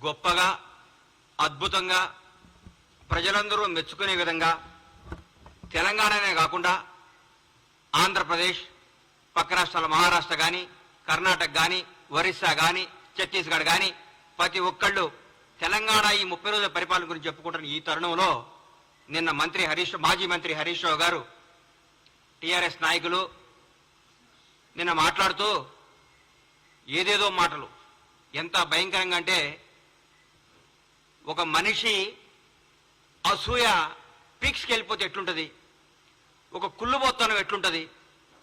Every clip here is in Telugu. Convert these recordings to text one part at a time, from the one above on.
గొప్పగా అద్భుతంగా ప్రజలందరూ మెచ్చుకునే విధంగా తెలంగాణనే కాకుండా ఆంధ్రప్రదేశ్ పక్క రాష్ట్రాల మహారాష్ట్ర కానీ కర్ణాటక కానీ ఒరిస్సా కానీ ఛత్తీస్గఢ్ కానీ ప్రతి ఒక్కళ్ళు తెలంగాణ ఈ ముప్పై రోజుల పరిపాలన గురించి చెప్పుకుంటున్న ఈ తరుణంలో నిన్న మంత్రి హరీష్ మాజీ మంత్రి హరీష్ రావు గారు టీఆర్ఎస్ నాయకులు నిన్న మాట్లాడుతూ ఏదేదో మాటలు. ఎంత భయంకరంగా అంటే ఒక మనిషి అసూయ పీక్స్కి వెళ్ళిపోతే ఎట్లుంటుంది? ఒక కుళ్ళుబోత్తనం ఎట్లుంటుంది?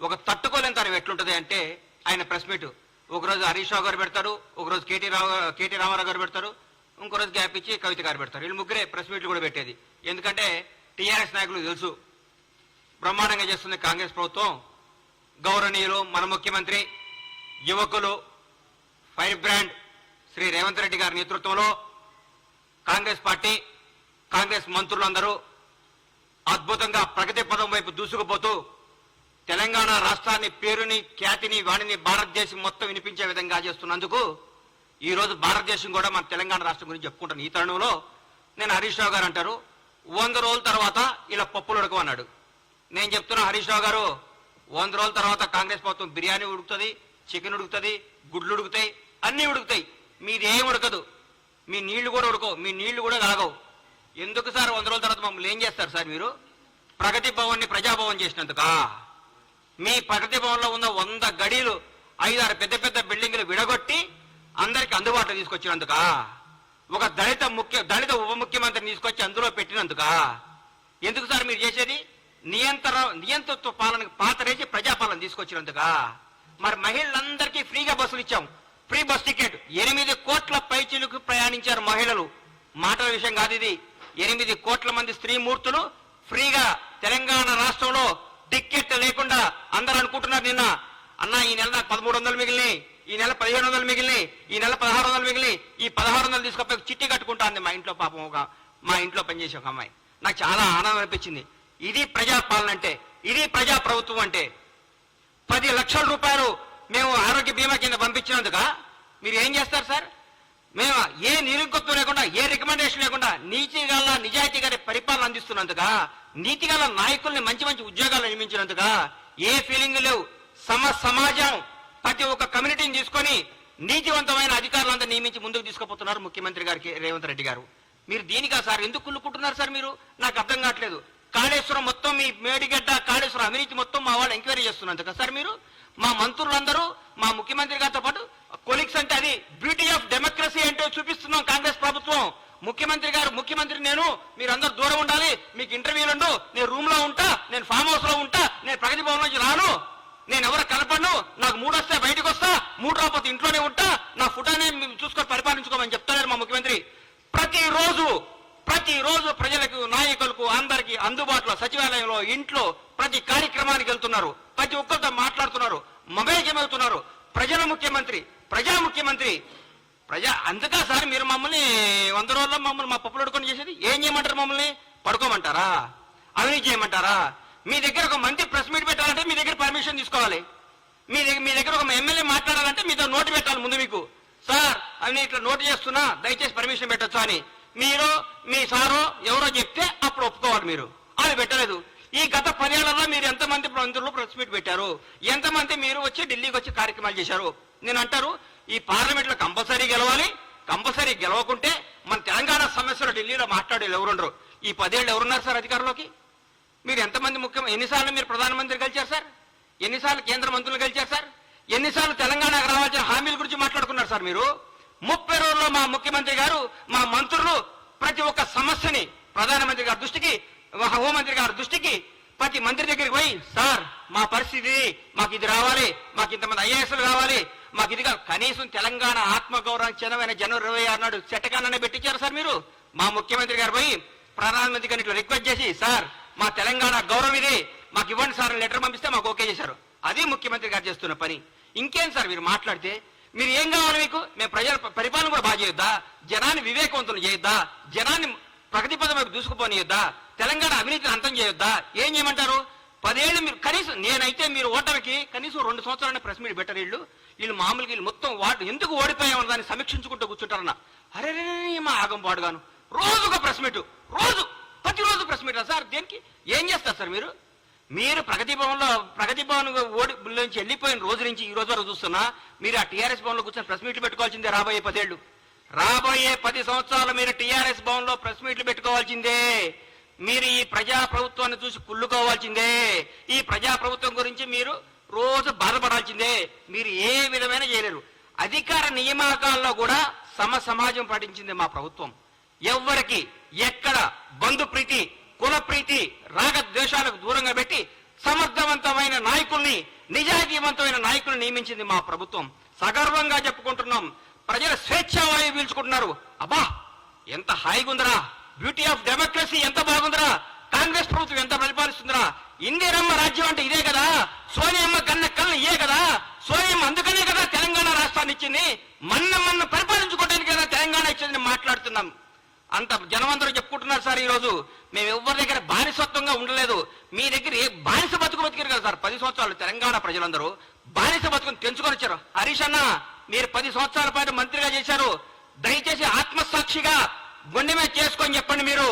ఒక తట్టుకోలేనితనం ఎట్లుంటుంది అంటే ఆయన ప్రెస్ మీట్. ఒకరోజు హరీష్ రావు గారు పెడతారు ఒకరోజు కేటీ రావు కేటీ రామారావు గారు పెడతారు ఇంకో రోజు గ్యాప్ ఇచ్చి కవిత గారు పెడతారు. వీళ్ళు ముగ్గురే ప్రెస్ మీట్లు కూడా పెట్టేది. ఎందుకంటే టీఆర్ఎస్ నాయకులు తెలుసు. బ్రహ్మాండంగా చేస్తుంది కాంగ్రెస్ ప్రభుత్వం. గౌరవనీయులు మన ముఖ్యమంత్రి యువకులు ఫైర్ బ్రాండ్ శ్రీ రేవంత్ రెడ్డి గారి నేతృత్వంలో కాంగ్రెస్ పార్టీ కాంగ్రెస్ మంత్రులందరూ అద్భుతంగా ప్రగతి పదం వైపు దూసుకుపోతూ తెలంగాణ రాష్ట్రాన్ని పేరుని ఖ్యాతిని వాణిని భారతదేశం మొత్తం వినిపించే విధంగా చేస్తున్నందుకు ఈరోజు భారతదేశం కూడా మన తెలంగాణ రాష్ట్రం గురించి చెప్పుకుంటాను ఈ తరుణంలో నేను హరీష్ రావు గారు అంటారు వంద రోజుల తర్వాత ఇలా పప్పులు ఉడకం అన్నాడు. నేను చెప్తున్నా హరీష్ రావు గారు వంద రోజుల తర్వాత కాంగ్రెస్ ప్రభుత్వం బిర్యానీ ఉడుకుతుంది చికెన్ ఉడుకుతుంది గుడ్లు ఉడుకుతాయి అన్నీ ఉడుకుతాయి. మీది ఏం ఉడకదు. మీ నీళ్ళు కూడా ఉడకవు మీ నీళ్ళు కూడా కాగవు ఎందుకు సార్ వంద రోజుల తర్వాత మమ్మల్ని ఏం చేస్తారు సార్ మీరు? ప్రగతి భవన్ని ప్రజాభవన్ చేసినందుకా? మీ ప్రగతి భవన్లో ఉన్న వంద గడీలు ఐదారు పెద్ద పెద్ద బిల్డింగ్లు విడగొట్టి అందరికి అందుబాటులో తీసుకొచ్చినందుకా? ఒక దళిత ముఖ్య దళిత ఉప ముఖ్యమంత్రిని తీసుకొచ్చి అందులో పెట్టినందుకా? ఎందుకు సార్ మీరు చేసేది? నియంత్ర నియంతృత్వ పాలన పాతరేసి ప్రజాపాలన తీసుకొచ్చినందుకా? మరి మహిళలందరికీ ఫ్రీగా బస్సులు ఇచ్చాం. Free bus ticket. ఎనిమిది కోట్ల పైచిలకు ప్రయాణించారు మహిళలు. మాటల విషయం కాదు ఇది. ఎనిమిది కోట్ల మంది స్త్రీమూర్తులు ఫ్రీగా తెలంగాణ రాష్ట్రంలో టిక్కెట్ లేకుండా అందరు అనుకుంటున్నారు నిన్న. అన్న ఈ నెల నాకు పదమూడు వందలు మిగిలినాయి. ఈ నెల పదిహేను వందలు మిగిలినాయి. ఈ నెల పదహారు వందలు మిగిలినాయి. ఈ పదహారు వందలు తీసుకపోయి చిట్టి కట్టుకుంటాంది మా ఇంట్లో పాపం ఒక మా ఇంట్లో పనిచేసే ఒక అమ్మాయి. నాకు చాలా ఆనందం అనిపించింది. ఇది ప్రజాపాలన అంటే ఇది ప్రజా ప్రభుత్వం అంటే పది లక్షల రూపాయలు మేము ఆరోగ్య బీమా కింద పంపించినందుక మీరు ఏం చేస్తారు సార్? మేము ఏ నిరుగత్వం లేకుండా ఏ రికమెండేషన్ లేకుండా నీతి గల నిజాయితీ గారి పరిపాలన అందిస్తున్నందుక నీతి గల నాయకుల్ని మంచి మంచి ఉద్యోగాలు నియమించినందుక ఏ ఫీలింగ్ లేవు. సమ సమాజం ప్రతి ఒక్క కమ్యూనిటీని తీసుకొని నీతివంతమైన అధికారులందరూ నియమించి ముందుకు తీసుకుపోతున్నారు ముఖ్యమంత్రి గారికి రేవంత్ రెడ్డి గారు. మీరు దీనికా సార్? ఎందుకు కుళ్ళుకుంటున్నారు సార్ మీరు? నాకు అర్థం కావట్లేదు. కాళేశ్వరం మొత్తం మీ మేడిగడ్డ కాళేశ్వరం అవినీతి మొత్తం మా వాళ్ళు ఎంక్వైరీ చేస్తున్నందుక సార్ మీరు? మా మంత్రులందరూ మా ముఖ్యమంత్రి గారితో పాటు కొలిక్స్ అంటే అది బ్యూటీ ఆఫ్ డెమోక్రసీ అంటే చూపిస్తున్నాం కాంగ్రెస్ ప్రభుత్వం. ముఖ్యమంత్రి గారు ముఖ్యమంత్రి నేను మీరందరూ దూరం ఉండాలి. మీకు ఇంటర్వ్యూలు ఉండు. నేను రూమ్లో ఉంటా. నేను ఫామ్ హౌస్లో ఉంటా. నేను ప్రగతి భవన్ నుంచి రాను. నేను ఎవరు కలపను నాకు మూడు వస్తే బయటకు వస్తా. మూడు రాకపోతే ఇంట్లోనే ఉంటా. నా ఫుటానే మీరు చూసుకొని పరిపాలించుకోమని చెప్తున్నారు మా ముఖ్యమంత్రి. ప్రతిరోజు ప్రతిరోజు ప్రజలకు నాయకులకు అందరికీ అందుబాటులో సచివాలయంలో ఇంట్లో ప్రతి కార్యక్రమానికి వెళ్తున్నారు. ప్రతి ఒక్కరితో మాట్లాడుతున్నారు మమేకమవుతున్నారు. ప్రజల ముఖ్యమంత్రి ప్రజా ముఖ్యమంత్రి. ప్రజా అందుకే సార్ మీరు మమ్మల్ని వంద రోజుల్లో మమ్మల్ని మా పప్పులు అడుకొని చేసేది? ఏం చేయమంటారు మమ్మల్ని? పడుకోమంటారా? అవినీతి చేయమంటారా? మీ దగ్గర ఒక మంత్రి ప్రెస్ మీట్ పెట్టాలంటే మీ దగ్గర పర్మిషన్ తీసుకోవాలి. మీ దగ్గర మీ దగ్గర ఒక ఎమ్మెల్యే మాట్లాడాలంటే మీతో నోటు పెట్టాలి ముందు మీకు. సార్ అని ఇట్లా నోటు చేస్తున్నా దయచేసి పర్మిషన్ పెట్టచ్చు అని. మీరు మీ సారో ఎవరో చెప్తే అప్పుడు ఒప్పుకోవాలి మీరు. అది పెట్టలేదు. ఈ గత పదేళ్ళలో మీరు ఎంతమంది మంత్రులు ప్రెస్ మీట్ పెట్టారు? ఎంతమంది మీరు వచ్చి ఢిల్లీకి వచ్చి కార్యక్రమాలు చేశారు? నేను అంటారు ఈ పార్లమెంట్లో కంపల్సరీ గెలవాలి. కంపల్సరీ గెలవకుంటే మన తెలంగాణ సమస్యలు ఢిల్లీలో మాట్లాడేది ఎవరుండరు ఈ పదేళ్ళు ఎవరున్నారు సార్ అధికారంలోకి? మీరు ఎంతమంది ముఖ్యం ఎన్నిసార్లు మీరు ప్రధానమంత్రి కలిచారు సార్? ఎన్నిసార్లు కేంద్ర మంత్రులు కలిచారు సార్? ఎన్నిసార్లు తెలంగాణకు రావాల్సిన హామీల గురించి మాట్లాడుకున్నారు సార్ మీరు? ముప్పై రోజుల్లో మా ముఖ్యమంత్రి గారు మా మంత్రులు ప్రతి ఒక్క సమస్యని ప్రధానమంత్రి గారి దృష్టికి హోంమంత్రి గారి దృష్టికి ప్రతి మంత్రి దగ్గరికి పోయి సార్ మా పరిస్థితి మాకు ఇది రావాలి మాకు ఇంతమంది ఐఏఎస్లు రావాలి మాకు ఇది కనీసం తెలంగాణ ఆత్మగౌరవం చిన్నమైన జనవరి ఇరవై ఆరు నాడు చెట్టకాననే పెట్టించారు సార్ మీరు. మా ముఖ్యమంత్రి గారు పోయి ప్రధానమంత్రి గారిని ఇట్లా రిక్వెస్ట్ చేసి సార్ మా తెలంగాణ గౌరవం ఇది మాకు ఇవ్వండి సార్ లెటర్ పంపిస్తే మాకు ఓకే చేశారు. అది ముఖ్యమంత్రి గారు చేస్తున్న పని. ఇంకేం సార్ మీరు మాట్లాడితే? మీరు ఏం కావాలి మీకు? మేము ప్రజల పరిపాలన కూడా బాగా చేయొద్దా? జనాన్ని వివేకవంతులు చేయొద్దా? జనాన్ని ప్రగతిపదం వైపు దూసుకుపోనియొద్దా? తెలంగాణ అవినీతిని అంతం చేయొద్దా? ఏం చేయమంటారు? పదేళ్ళు మీరు కనీసం నేనైతే మీరు ఓటమికి కనీసం రెండు సంవత్సరాల ప్రెస్ మీట్ పెట్టారు వీళ్ళు. వీళ్ళు మామూలుగా వీళ్ళు మొత్తం వాడు ఎందుకు ఓడిపోయామని దాన్ని సమీక్షించుకుంటూ కూర్చుంటారన్న. అరే మా ఆగం పాడుగాను. రోజు ఒక ప్రెస్ మీట్. రోజు. ప్రతిరోజు ప్రెస్ మీట్ సార్? దేనికి? ఏం చేస్తారు సార్ మీరు? మీరు ప్రగతి భవన్లో ప్రగతి భవన్ ఓడి నుంచి వెళ్ళిపోయిన రోజు నుంచి ఈ రోజు వరకు చూస్తున్నా మీరు ఆ టీఆర్ఎస్ భవన్లో కూర్చొని ప్రెస్ మీట్లు పెట్టుకోవాల్సిందే రాబోయే పదేళ్ళు. రాబోయే పది సంవత్సరాలు మీరు టీఆర్ఎస్ భవన్లో ప్రెస్ మీట్లు పెట్టుకోవాల్సిందే. మీరు ఈ ప్రజా ప్రభుత్వాన్ని చూసి కుళ్ళుకోవాల్సిందే. ఈ ప్రజా ప్రభుత్వం గురించి మీరు రోజు బాధపడాల్సిందే. మీరు ఏ విధమైన చేయలేరు. అధికార నియామకాల్లో కూడా సమ సమాజం పాటించింది మా ప్రభుత్వం. ఎవ్వరికి ఎక్కడ బంధు ప్రీతి కుల ప్రీతి రాగ ద్వేషాలకు దూరంగా పెట్టి సమర్థవంతమైన నాయకుల్ని నిజాయితీవంతమైన నాయకుల్ని నియమించింది మా ప్రభుత్వం. సగర్వంగా చెప్పుకుంటున్నాం. ప్రజలు స్వేచ్ఛావాయు పీల్చుకుంటున్నారు. అబ్బా ఎంత హాయిగుందరా. బ్యూటీ ఆఫ్ డెమోక్రసీ ఎంత బాగుందిరా? కాంగ్రెస్ ప్రభుత్వం ఎంత పరిపాలిస్తుందిరా? ఇందిరమ్మ రాజ్యం అంటే ఇదే కదా? సోనియమ్మ కన్న కన్న ఇయే కదా? సోనియమ్మ అందుకనే కదా తెలంగాణ రాష్ట్రాన్ని ఇచ్చింది. మన్న మన్న పరిపాలించుకోవడానికి కదా తెలంగాణ ఇచ్చిందని మాట్లాడుతున్నాం. అంత జనమందరూ చెప్పుకుంటున్నారు సార్ ఈ రోజు మేము ఎవరి దగ్గర బానిసత్వంగా ఉండలేదు. మీ దగ్గర ఏ బానిస బతుకు బతికారు కదా సార్? పది సంవత్సరాలు తెలంగాణ ప్రజలందరూ. బానిస బతుకుని తెంచుకొని వచ్చారు. హరీష్ అన్న మీరు పది సంవత్సరాల పాటు మంత్రిగా చేశారు. దయచేసి ఆత్మసాక్షిగా గుండె మీద చేసుకొని చెప్పండి మీరు.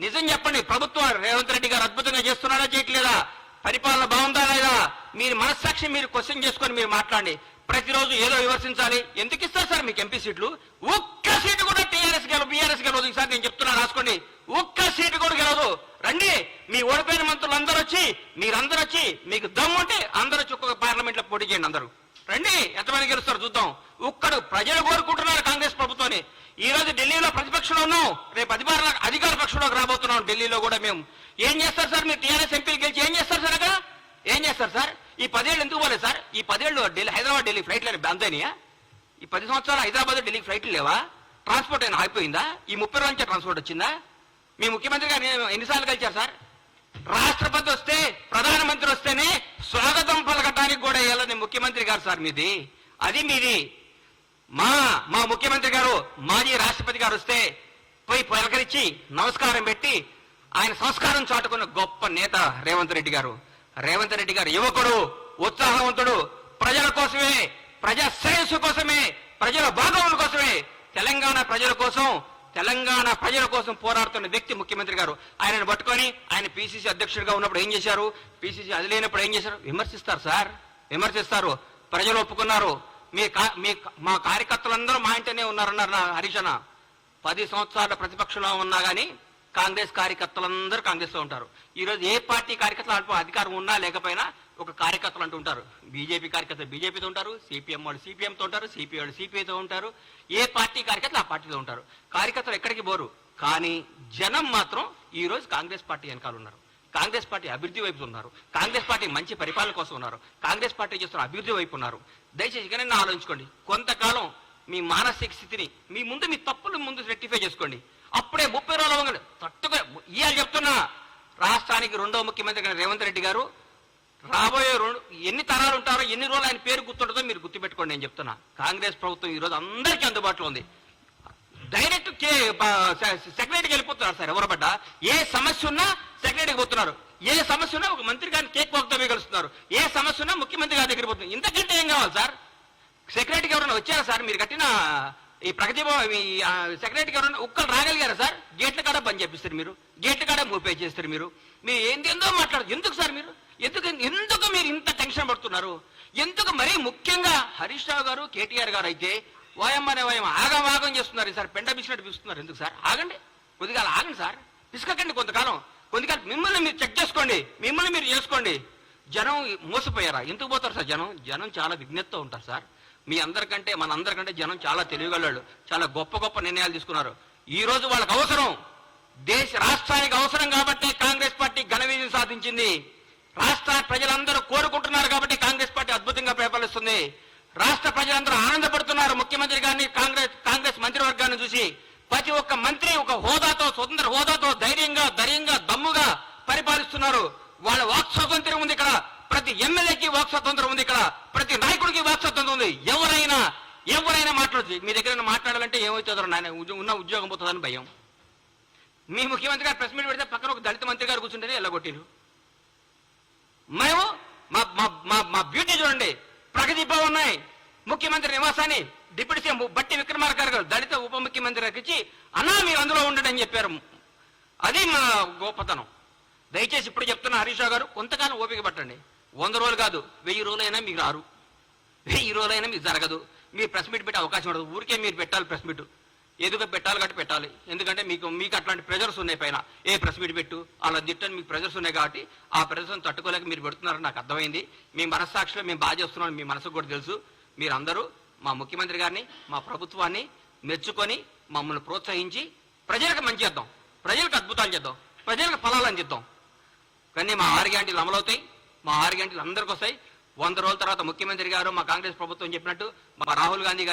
నిజం చెప్పండి. ప్రభుత్వం రేవంత్ రెడ్డి గారు అద్భుతంగా చేస్తున్నారా చేయట్లేదా? పరిపాలన బాగుందా లేదా? మీరు మనస్సాక్షి మీరు క్వశ్చన్ చేసుకొని మీరు మాట్లాడండి. ప్రతిరోజు ఏదో విమర్శించాలి. ఎందుకు ఇస్తారు సార్ మీకు ఎంపీ సీట్లు? ఒక్క సీటు కూడా టీఆర్ఎస్ గెలవు బీఆర్ఎస్ గెలవదు. ఈసారి నేను చెప్తున్నా రాసుకోండి. ఒక్క సీటు కూడా గెలవదు. రండి. మీ ఓడిపోయిన మంత్రులు అందరూ వచ్చి మీరందరూ వచ్చి మీకు దమ్ము ఉంటే అందరూ వచ్చి ఒక్కొక్క పార్లమెంట్లో పోటీ చేయండి అందరూ. రండి. ఎంతమంది గెలుస్తారు చూద్దాం. ఒక్కడు ప్రజలు కోరుకుంటున్నారు కాంగ్రెస్ ప్రభుత్వాన్ని ఈ రోజు ఢిల్లీలో ప్రతిపక్షంలో ఉన్నాం. రేపు అధికార అధికార పక్షంలోకి రాబోతున్నాం ఢిల్లీలో కూడా మేము. ఏం చేస్తారు సార్? మీరు టీఆర్ఎస్ ఎంపీలు గెలిచి ఏం చేస్తారు సార్ అక్కడ? ఏం చేస్తారు సార్? ఈ పదేళ్ళు ఎందుకు పోలేదు సార్? ఈ పదేళ్ళు ఢిల్లీ హైదరాబాద్ ఢిల్లీ ఫ్లైట్లు బందైనయా ఈ పది సంవత్సరాలు హైదరాబాద్ ఢిల్లీ ఫ్లైట్లు లేవా? ట్రాన్స్పోర్ట్ అయినా ఆగిపోయిందా? ఈ ముప్పై రోజుల నుంచి ట్రాన్స్పోర్ట్ వచ్చిందా? మీ ముఖ్యమంత్రి గారు ఎన్నిసార్లు కలిచారు సార్? రాష్ట్రపతి వస్తే ప్రధానమంత్రి వస్తేనే స్వాగతం పలకటానికి కూడా వెళ్ళని ముఖ్యమంత్రి గారు సార్ మీది. అది మీది. మా మా ముఖ్యమంత్రి గారు మాజీ రాష్ట్రపతి గారు వస్తే పోయి పలకరించి నమస్కారం పెట్టి ఆయన సంస్కారం చాటుకున్న గొప్ప నేత రేవంత్ రెడ్డి గారు. రేవంత్ రెడ్డి గారు యువకుడు ఉత్సాహవంతుడు ప్రజల కోసమే ప్రజా శ్రేయస్సు కోసమే ప్రజల భాగముల కోసమే తెలంగాణ ప్రజల కోసం తెలంగాణ ప్రజల కోసం పోరాడుతున్న వ్యక్తి ముఖ్యమంత్రి గారు. ఆయనను పట్టుకొని ఆయన పిసిసి అధ్యక్షుడిగా ఉన్నప్పుడు ఏం చేశారు? పిసిసి అది లేనప్పుడు ఏం చేశారు? విమర్శిస్తారు సార్ విమర్శిస్తారు. ప్రజలు ఒప్పుకున్నారు. మీ కా- మీ మా కార్యకర్తలందరూ మా ఇంటనే ఉన్నారన్నారు నా హరీష్ పది సంవత్సరాల ప్రతిపక్షంలో ఉన్నా కానీ కాంగ్రెస్ కార్యకర్తలందరూ కాంగ్రెస్లో ఉంటారు. ఈ రోజు ఏ పార్టీ కార్యకర్తలు అల్ప అధికారం ఉన్నా లేకపోయినా ఒక కార్యకర్తలు అంటూ ఉంటారు. బీజేపీ కార్యకర్తలు బీజేపీతో ఉంటారు సిపిఎం వాళ్ళు సిపిఎంతో ఉంటారు సిపిఐ వాళ్ళు సిపిఐతో ఉంటారు. ఏ పార్టీ కార్యకర్తలు ఆ పార్టీతో ఉంటారు. కార్యకర్తలు ఎక్కడికి పోరు. కానీ జనం మాత్రం ఈ రోజు కాంగ్రెస్ పార్టీ వెనకాల ఉన్నారు. కాంగ్రెస్ పార్టీ అభివృద్ధి వైపు ఉన్నారు. కాంగ్రెస్ పార్టీ మంచి పరిపాలన కోసం ఉన్నారు. కాంగ్రెస్ పార్టీ చేస్తున్న అభివృద్ధి వైపు ఉన్నారు. దయచేసి ఇకనైనా ఆలోచించుకోండి. కొంతకాలం మీ మానసిక స్థితిని మీ ముందు మీ తప్పులు ముందు రెక్టిఫై చేసుకోండి. అప్పుడే ముప్పై రోజుల వంగలు తట్టుగా ఇవాళ చెప్తున్నా. రాష్ట్రానికి రెండో ముఖ్యమంత్రి రేవంత్ రెడ్డి గారు రాబోయే రెండు ఎన్ని తరాలు ఉంటారో ఎన్ని రోజులు ఆయన పేరు గుర్తుంటుందో మీరు గుర్తుపెట్టుకోండి నేను చెప్తున్నా. కాంగ్రెస్ ప్రభుత్వం ఈ రోజు అందరికీ అందుబాటులో ఉంది. డైరెక్ట్ కే సెక్రటరీకి వెళ్ళిపోతున్నారు సార్ ఎవరు పడ్డ ఏ సమస్య ఉన్నా సెక్రటరీకి పోతున్నారు. ఏ సమస్య ఉన్నా ఒక మంత్రి గారిని కేక్ వాక్తో కలుస్తున్నారు. ఏ సమస్య ఉన్నా ముఖ్యమంత్రి గారి దగ్గర పోతున్నారు. ఇంతకంటే ఏం కావాలి సార్? సెక్రటరీకి ఎవరైనా వచ్చారా సార్? మీరు కట్టిన ఈ ప్రగతి సెక్రటరీకి ఎవరైనా ఒక్కరు రాగలిగారా సార్? గేట్ల కాడ బంద్ చేపిస్తారు మీరు. గేట్ల కాడ మూపే చేస్తారు మీరు. మీరు ఏందేందో మాట్లాడదు ఎందుకు సార్ మీరు? ఎందుకు ఎందుకు మీరు ఇంత టెన్షన్ పడుతున్నారు? ఎందుకు మరీ ముఖ్యంగా హరీష్ రావు గారు కేటీఆర్ గారు అయితే వాయమ్మనే వాయం ఆగం ఆగం చేస్తున్నారు సార్ పెండ బిసినట్టు పిలుస్తున్నారు. ఎందుకు సార్? ఆగండి. కొద్దిగా ఆగండి సార్. పిసుకకండి కొంతకాలం. కొంతకాలం మిమ్మల్ని మీరు చెక్ చేసుకోండి. మిమ్మల్ని మీరు చేసుకోండి. జనం మోసపోయారా? ఎందుకు పోతారు సార్ జనం? జనం చాలా విజ్ఞతతో ఉంటారు సార్. మీ అందరికంటే మన అందరికంటే జనం చాలా తెలియగలడు చాలా గొప్ప గొప్ప నిర్ణయాలు తీసుకున్నారు. ఈ రోజు వాళ్ళకి అవసరం. దేశ రాష్ట్రానికి అవసరం కాబట్టి కాంగ్రెస్ పార్టీ ఘన విజయం సాధించింది. రాష్ట్ర ప్రజలందరూ కోరుకుంటున్నారు కాబట్టి కాంగ్రెస్ పార్టీ అద్భుతంగా పరిపాలిస్తుంది రాష్ట్ర ప్రజలందరూ ఆనందపడుతున్నారు. ముఖ్యమంత్రి గారిని కాంగ్రెస్ కాంగ్రెస్ మంత్రివర్గాన్ని చూసి ప్రతి ఒక్క మంత్రి ఒక హోదాతో స్వతంత్ర హోదాతో ధైర్యంగా ధైర్యంగా దమ్ముగా పరిపాలిస్తున్నారు. వాళ్ళ వాక్ స్వాతంత్రం ఉంది ఇక్కడ. ప్రతి ఎమ్మెల్యేకి వాక్ స్వాతంత్రం ఉంది ఇక్కడ. ప్రతి నాయకుడికి వాక్ స్వాతంత్రం ఉంది. ఎవరైనా ఎవరైనా మాట్లాడచ్చు మీ దగ్గర మాట్లాడాలంటే ఏమవుతుందో నాయన ఉద్యో- ఉన్న ఉద్యోగం పోతుందని భయం. మీ ముఖ్యమంత్రి గారు ప్రెస్ మీట్ పెడితే పక్కన ఒక దళిత మంత్రి గారు కూర్చుంటేనే ఎల్లగొట్టిరు. మేము మా మా మా బ్యూటీ చూడండి. ప్రగతి ఉన్నాయి. ముఖ్యమంత్రి నివాసాన్ని డిప్యూటీ సీఎం బట్టి విక్రమార్క గారు దళిత ఉప ముఖ్యమంత్రికి ఇచ్చి అన్నా మీరు అందులో ఉండడని చెప్పారు. అది మా గొప్పతనం. దయచేసి ఇప్పుడు చెప్తున్న హరీష్ గారు కొంతకాలం ఓపిక పట్టండి. వంద రోజులు కాదు వెయ్యి రోజులైనా మీకు రారు. వెయ్యి రోజులైనా మీకు జరగదు. మీరు ప్రెస్ మీట్ పెట్టే అవకాశం ఉండదు. ఊరికే మీరు పెట్టాలి ప్రెస్ మీట్. ఏదో పెట్టాలి కాబట్టి పెట్టాలి. ఎందుకంటే మీకు మీకు అట్లాంటి ప్రెజర్స్ ఉన్నాయి పైన. ఏ ప్రెస్ మీట్ పెట్టు అలా తిట్టని మీకు ప్రెజర్స్ ఉన్నాయి కాబట్టి ఆ ప్రెజర్స్ని తట్టుకోలేక మీరు పెడుతున్నారని నాకు అర్థమైంది. మీ మనస్సాక్షిలో మేము బాగా చేస్తున్నాం మీ మనసుకు కూడా తెలుసు. మీరందరూ మా ముఖ్యమంత్రి గారిని మా ప్రభుత్వాన్ని మెచ్చుకొని మమ్మల్ని ప్రోత్సహించి ప్రజలకు మంచి చేద్దాం. ప్రజలకు అద్భుతాలు చేద్దాం. ప్రజలకు ఫలాలు అందిద్దాం కానీ మా ఆరు గ్యాంటీలు అమలవుతాయి. మా ఆరు గ్యాంటీలు అందరికి వస్తాయి. వంద రోజుల తర్వాత ముఖ్యమంత్రి గారు మా కాంగ్రెస్ ప్రభుత్వం చెప్పినట్టు మా రాహుల్ గాంధీ గారు